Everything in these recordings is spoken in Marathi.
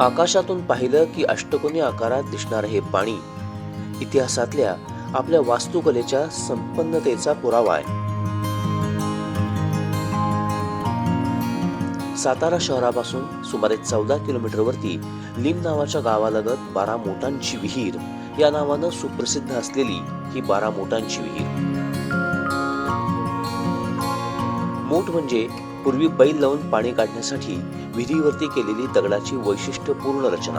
आकाशातून पाहिलं की अष्टकोनी आकारात दिसणारं हे पाणी. इतिहासातल्या आपल्या वास्तुकलेच्या संपन्नतेचा पुरावा आहे. सातारा शहरापासून सुमारे चौदा किलोमीटरवरती लिम नावाच्या गावालगत बारा मोटांची विहीर या नावानं सुप्रसिद्ध असलेली ही बारा मोटांची विहीर. मोठ म्हणजे पूर्वी बैल लावून पाणी काढण्यासाठी विहिरीवरती केलेली दगडाची वैशिष्ट्यपूर्ण रचना.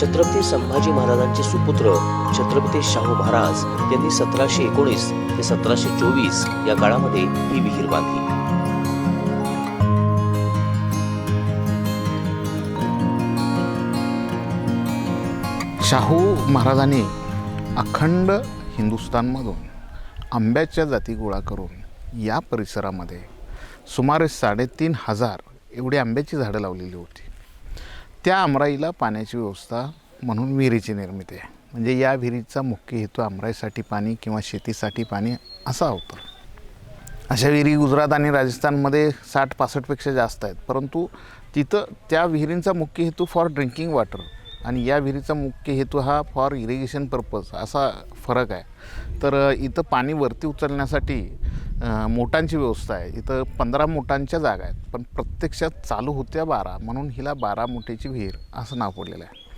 छत्रपती संभाजी महाराजांचे सुपुत्र छत्रपती शाहू महाराज यांनी सतराशे एकोणीस ते सतराशे चोवीस या काळामध्ये ही विहीर बांधली. शाहू महाराजांनी अखंड हिंदुस्थानमधून आंब्याच्या जाती गोळा करून या परिसरामध्ये सुमारे साडेतीन हजार एवढी आंब्याची झाडं लावलेली होती. त्या आमराईला पाण्याची व्यवस्था म्हणून विहिरीची निर्मिती आहे. म्हणजे या विहिरीचा मुख्य हेतू आमराईसाठी पाणी किंवा शेतीसाठी पाणी असा होता. अशा विहिरी गुजरात आणि राजस्थानमध्ये साठ पासष्टपेक्षा जास्त आहेत. परंतु तिथं त्या विहिरींचा मुख्य हेतू फॉर ड्रिंकिंग वॉटर. आणि या विहिरीचा मुख्य हेतू हा फॉर इरिगेशन पर्पज असा फरक आहे. तर इथं पाणी वरती उचलण्यासाठी मोटांची व्यवस्था आहे. इथं पंधरा मोटांच्या जागा आहेत पण प्रत्यक्षात चालू होत्या बारा म्हणून हिला बारा मोठ्याची विहीर असं नाव पडलेलं आहे.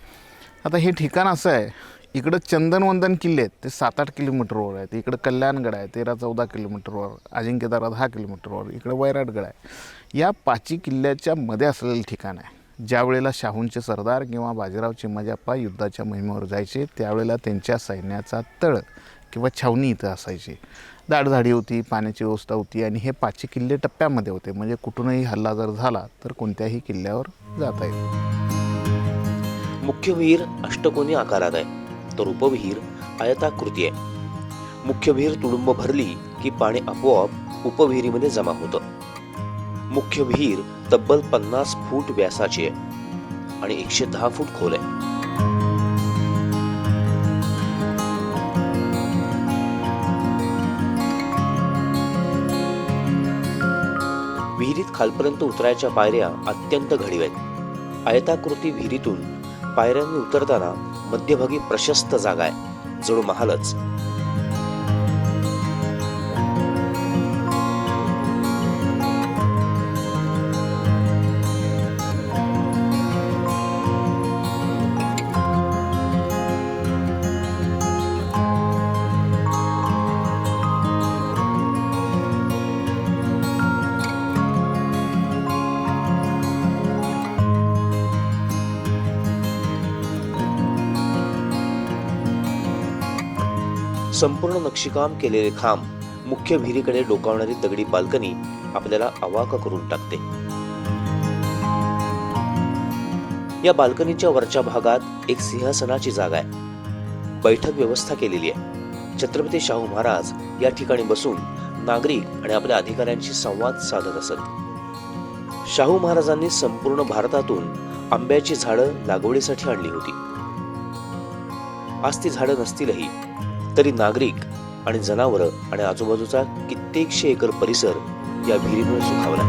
आता हे ठिकाण असं आहे इकडं चंदनवंदन किल्ले आहेत ते सात आठ किलोमीटरवर आहेत. इकडं कल्याणगड आहे तेरा चौदा किलोमीटरवर अजिंक्यदारा दहा किलोमीटरवर इकडं वैराटगड आहे. या पाची किल्ल्याच्या मध्ये असलेलं ठिकाण आहे. ज्या वेळेला शाहूंचे सरदार किंवा बाजीराव चिमाजाप्पा युद्धाच्या मोहिमेवर जायचे त्यावेळेला त्यांच्या सैन्याचा तळ किंवा छावणी इथं असायची. दाटझाडी होती पाण्याची व्यवस्था होती आणि हे पाचशे किल्ले टप्प्यामध्ये होते. म्हणजे कुठूनही हल्ला जर झाला तर कोणत्याही किल्ल्यावर जाता येईल मुख्य विहीर अष्टकोनी आकारात आहे. तर उपविहीर आयताकृती आहे. मुख्य विहीर तुडुंब भरली की पाणी आपोआप उपविहिरीमध्ये जमा होतं. मुख्य विहीर तब्बल पन्नास फूट व्यासाची आहे आणि एकशे दहा फूट खोल आहे. विहिरीत खालपर्यंत उतरायच्या पायऱ्या अत्यंत घडीव आहेत. आयताकृती विहिरीतून पायऱ्यांनी उतरताना मध्यभागी प्रशस्त जागा आहे जणू महालच. संपूर्ण नक्षीकाम केलेले खांब मुख्य विहिरीकडे डोकावणारी दगडी बाल्कनी आपल्याला अवाक करून टाकते. या बाल्कनीच्या वरच्या भागात एक सिंहासनाची जागा आहे. बैठक व्यवस्था केलेली आहे. छत्रपती शाहू महाराज या ठिकाणी बसून नागरिक आणि आपल्या अधिकाऱ्यांशी संवाद साधत असत. शाहू महाराजांनी संपूर्ण भारतातून आंब्याची झाडं लागवडीसाठी आणली होती. आज ती झाडं नसतीलही तरी नागरिक आणि जनावरं आणि आजूबाजूचा कित्येकशे एकर परिसर या विहिरीमुळे सुखावला.